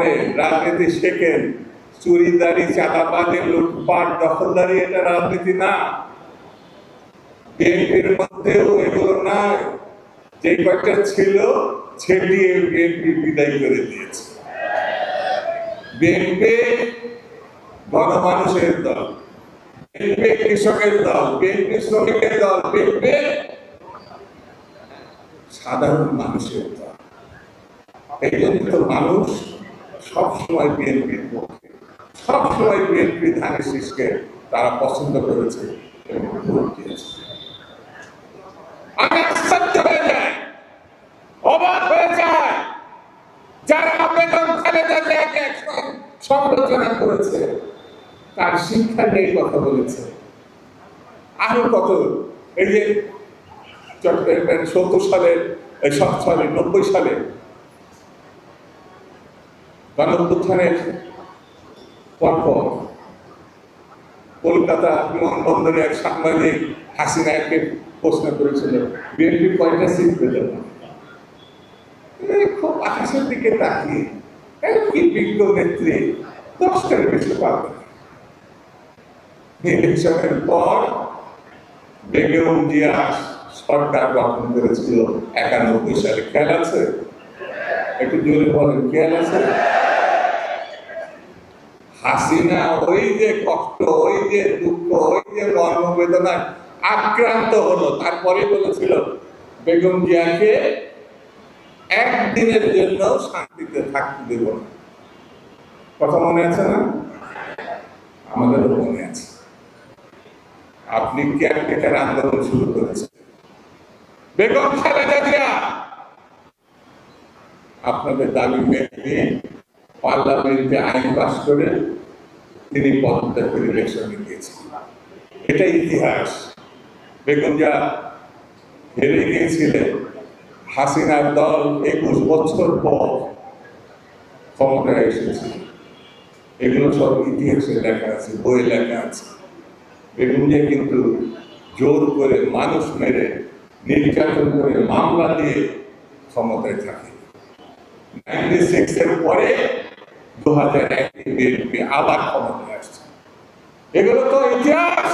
পড়েন রাজনীতি শেখেন। চুরিদারি চাঁদাবাজি লুটপাট, দখলদারি এটা রাজনীতি না। বিএনপির মধ্যেও এগুলো যে কয়েকটা ছিল বিএনপি বিদায় করে দিয়েছে। বিএনপি গণমানুষের দল, বিএনপি কৃষকের দল, বিএনপি শ্রমিকের দল, বিএনপি সাধারণ মানুষের দল। এই জন্য তো মানুষ সবসময় বিএনপির পক্ষে। সবসময় বিএনপি ধানের শীষকে তারা পছন্দ করেছে করেছে, তার শিক্ষা নিয়ে কথা বলেছে। আরও কত? এই যে সত্তর সালে, এই সব সালে, নব্বই সালে গণঅভ্যুত্থানের পরপর কলকাতা বিমানবন্দরে এক সাংবাদিক হাসিনাকে প্রশ্ন করেছিল, বিএনপি কয়টা সিট পেতে খুব আকাশের দিকে তাকিয়ে কি বিজ্ঞ নেত্রী দশটার বেশি পাবে। ইলেকশনের পর বেগম জিয়া সরকার গঠন করেছিল। একানব্বই সালে খেয়াল আছে? একটু জোরে বলেন, খেয়াল আছে? হাসিনা, ওই যে কষ্ট, ওই যে দুঃখ, ওই যে মর্মবেদনায় আক্রান্ত হলো। তারপরে বলেছিল, বেগম জিয়াকে একদিনের জন্য শান্তিতে থাকতে দেব না। কথা মনে আছে না? আমাদেরও মনে আছে। আপনি কেয়ারটেকার আন্দোলন শুরু করেছেন। বেগম খালেদা জিয়া, আপনাদের দাবি মেনে পার্লামেন্টে আইন পাস করে তিনি পদত্যাগ করে ইলেকশনে গিয়েছেন এটা ইতিহাস। বেগম যা হেরে গিয়েছিলেন। হাসিনার দল একুশ বছর পর ক্ষমতায় এসেছে। এগুলো সব ইতিহাসে লেখা আছে বই লেখা আছে। বেগম জিয়া কিন্তু জোর করে মানুষ মেরে, নির্যাতন করে মামলা দিয়ে ক্ষমতায় থাকে। নাইনটি সিক্স এর পরে দু হাজার বিএনপি আবার আসছে। এগুলো তো ইতিহাস।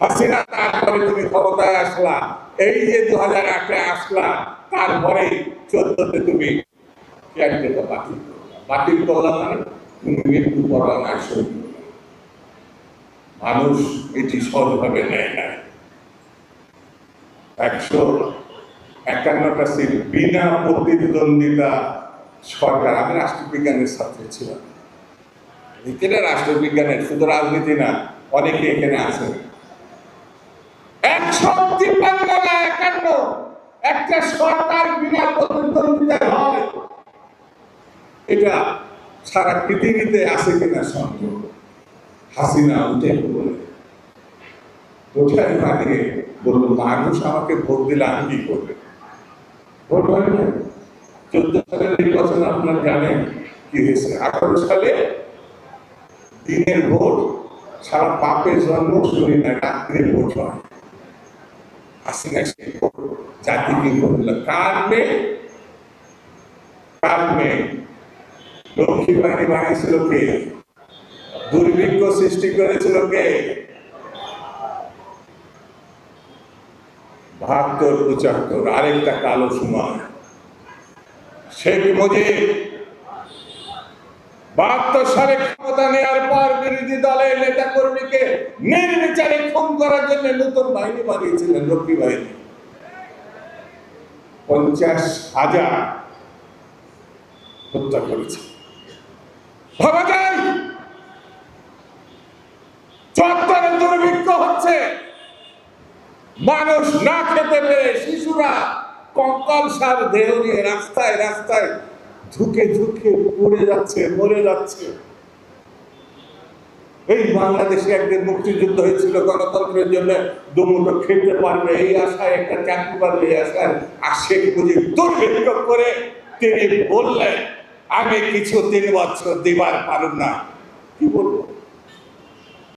হাসিনা তারপরে তুমি ক্ষমতায় আসলা, এই যে দু হাজার আটে আসলা তারপরে চোদ্দতে তুমি ক্যান্ডিডেটটা বাতিল বাতিল মানে তুমি মৃত্যু মানুষ এটি সহজভাবে নেয় না। একশো একান্নটা সিট বিনা প্রতিদ্বন্দ্বিতা সরকার, আমি রাষ্ট্রবিজ্ঞানের ছাত্র ছিলাম। এখানে রাষ্ট্রবিজ্ঞানের, শুধু রাজনীতি না, অনেকে এখানে আছেন একটা সারা পৃথিবীতে কিনা হাসিনা উঠে বলে বলল, মানুষ আমাকে ভোট দিলে আমি কি করবে? ভোট হয় চোদ্দ সালের নির্বাচন আপনারা জানেন কি হয়েছে। আঠারো সালে দিনের ভোট, সারা পাপের জন্ম শুনি না রাত্রে ভোট হয়। হাসিনা সেই ভোট, জাতিকে বলল কার মেয়ে? কার মেয়ে? লক্ষ্মী বাহিনী বানিয়েছিল কে? দুর্ভিক্ষ সৃষ্টি করেছিল কে? বাহাত্তর, পঁচাত্তর, আরেকটা কালো সময়। শেখ মুজিব বাহাত্তর সালে ক্ষমতা নেওয়ার পর বিরোধী দলের নেতা কর্মীকে নির্বিচারে খুন করার জন্য নতুন বাহিনী বানিয়েছিলেন লক্ষ্মী বাহিনী। পঞ্চাশ হাজার হত্যা করেছে। ভাবা যায়, চত্বরে দুর্ভিক্ষ হচ্ছে। মানুষ না খেতে পেরে শিশুরা কঙ্কাল সার দেহ নিয়ে রাস্তায় রাস্তায় ঝুঁকে ঝুঁকে পড়ে যাচ্ছে, মরে যাচ্ছে। এই বাংলাদেশে একদিন মুক্তিযুদ্ধ হয়েছিল, গণতন্ত্রের জন্য দুমুটো খেতে পারবে, এই আশায় একটা চাকরি পারবে এই আশায় আর শেখ মুজিব করে তিনি বললেন, আমি কিছু তিন বছর দিবার পারুন না।